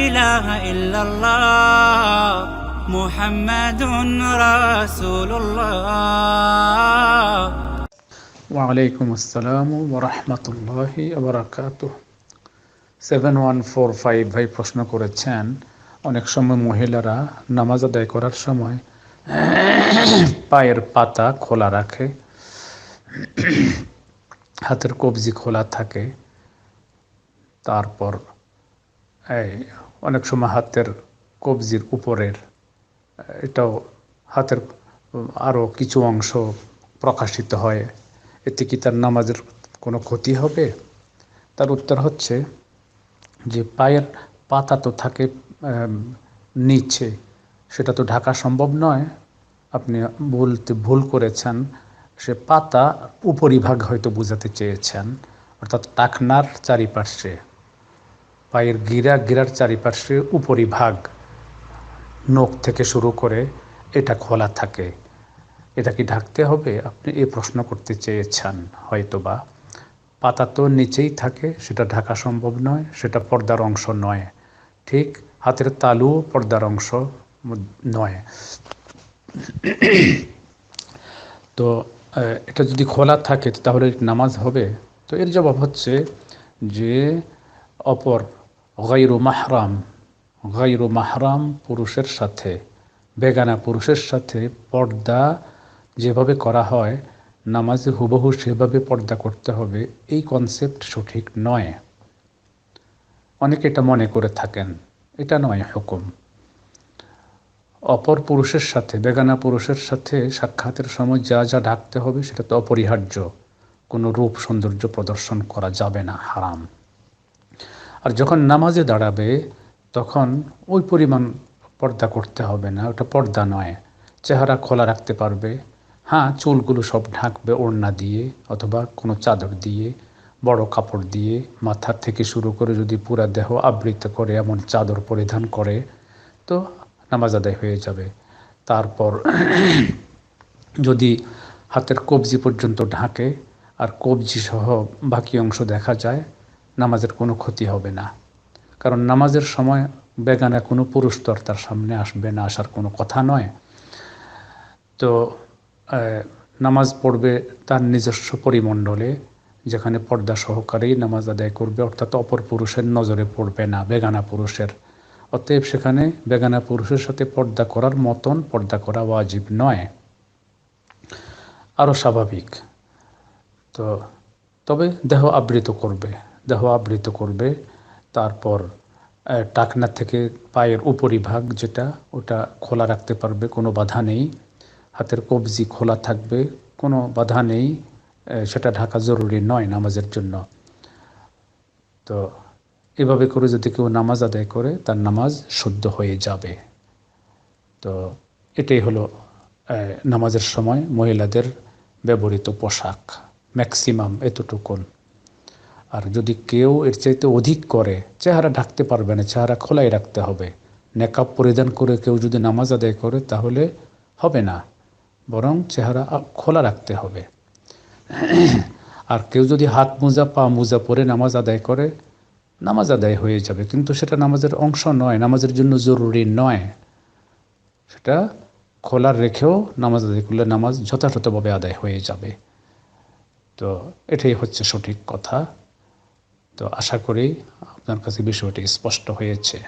إله إلا الله محمد رسول الله ওয়ালাইকুম আসসালাম ওরহমতুল্লাহি আবরাকাত সেভেন ওয়ান ফোর ফাইভ ভাই প্রশ্ন করেছেন অনেক সময় মহিলারা নামাজ আদায় করার সময় পায়ের পাতা খোলা রাখে হাতের কবজি খোলা থাকে তারপর, এই অনেক সময় হাতের কবজির উপরের, এটাও হাতের আরও কিছু অংশ প্রকাশিত হয়। এতে কি তার নামাজের কোনো ক্ষতি হবে? তার উত্তর হচ্ছে যে পায়ের পাতা তো থাকে নিচে, সেটা তো ঢাকা সম্ভব নয়। আপনি বলতে ভুল করেছেন, সে পাতা উপরিভাগ হয়তো বোঝাতে চেয়েছেন, অর্থাৎ টাকনার চারিপার্শ্বে পায়ের গিরা গিরার চারিপার্শ্বে উপরিভাগ নখ থেকে শুরু করে এটা খোলা থাকে। এটা কি ঢাকতে হবে? আপনি এই প্রশ্ন করতে চেয়েছেন, হয়তোবা। পাতা তো নিচেই থাকে, সেটা ঢাকা সম্ভব নয়, সেটা পর্দার অংশ নয়। ঠিক, হাতের তালুও পর্দার অংশ নয়। তো এটা যদি খোলা থাকে, তাহলে নামাজ হবে। তো এর জবাব হচ্ছে যে, অপর গাইরু মাহরাম গাইরু মাহরাম পুরুষের সাথে, বেগানা পুরুষের সাথে পর্দা যেভাবে করা হয়, নামাজে হুবহু সেভাবে পর্দা করতে হবে, এই কনসেপ্ট সঠিক নয়। অনেকে এটা মনে করে থাকেন, এটা নয় হুকুম। অপর পুরুষের সাথে, বেগানা পুরুষের সাথে সাক্ষাতের সময় যা যা ঢাকতে হবে সেটা তো অপরিহার্য। কোনো রূপ সৌন্দর্য প্রদর্শন করা যাবে না, হারাম। আর যখন নামাজে দাঁড়াবে, তখন ওই পরিমাণ পর্দা করতে হবে না, ওটা পর্দা নয়। চেহারা খোলা রাখতে পারবে। হ্যাঁ চুলগুলো সব ঢাকবে ওড়না দিয়ে অথবা কোনো চাদর দিয়ে, বড় কাপড় দিয়ে মাথার থেকে শুরু করে যদি পুরা দেহ আবৃত করে, এমন চাদর পরিধান করে, তো নামাজ আদায় হয়ে যাবে। তারপর যদি হাতের কবজি পর্যন্ত ঢাকে, আর কবজি সহ বাকি অংশ দেখা যায় নামাজের কোনো ক্ষতি হবে না। কারণ নামাজের সময় বেগানা কোনো পুরুষ তো তার সামনে আসবে না, আসার কোনো কথা নয়। তো নামাজ পড়বে তার নিজস্ব পরিমণ্ডলে, যেখানে পর্দা সহকারেই নামাজ আদায় করবে, অর্থাৎ অপর পুরুষের নজরে পড়বে না, বেগানা পুরুষের। অতএব সেখানে বেগানা পুরুষের সাথে পর্দা করার মতন পর্দা করা ওয়াজিব নয়। আরও স্বাভাবিক। তো, তবে দেহ আবৃত করবে। দেহ আবৃত করবে। তারপর টাকনা থেকে পায়ের উপরিভাগ যেটা, ওটা খোলা রাখতে পারবে, কোনো বাধা নেই। হাতের কবজি খোলা থাকবে, কোনো বাধা নেই। সেটা ঢাকা জরুরি নয় নামাজের জন্য। তো, এভাবে করে যদি কেউ নামাজ আদায় করে, তার নামাজ শুদ্ধ হয়ে যাবে। তো, এটাই হলো নামাজের সময় মহিলাদের ব্যবহৃত পোশাক। ম্যাক্সিমাম এতটুকুন। আর যদি কেউ এর চাইতে অধিক করে, চেহারা ঢাকতে পারবে না, চেহারা খোলাই রাখতে হবে। নেকাব পরিধান করে কেউ যদি নামাজ আদায় করে, তাহলে হবে না, বরং চেহারা খোলা রাখতে হবে। আর কেউ যদি হাত মোজা, পা মোজা পরে নামাজ আদায় করে, নামাজ আদায় হয়ে যাবে। কিন্তু সেটা নামাজের অংশ নয়, নামাজের জন্য জরুরি নয়। সেটা খোলা রেখেও নামাজ আদায় করলে নামাজ যথাযথভাবে আদায় হয়ে যাবে। তো এটাই হচ্ছে সঠিক কথা। তো আশা করি আপনার কাছে বিষয়টি স্পষ্ট হয়েছে।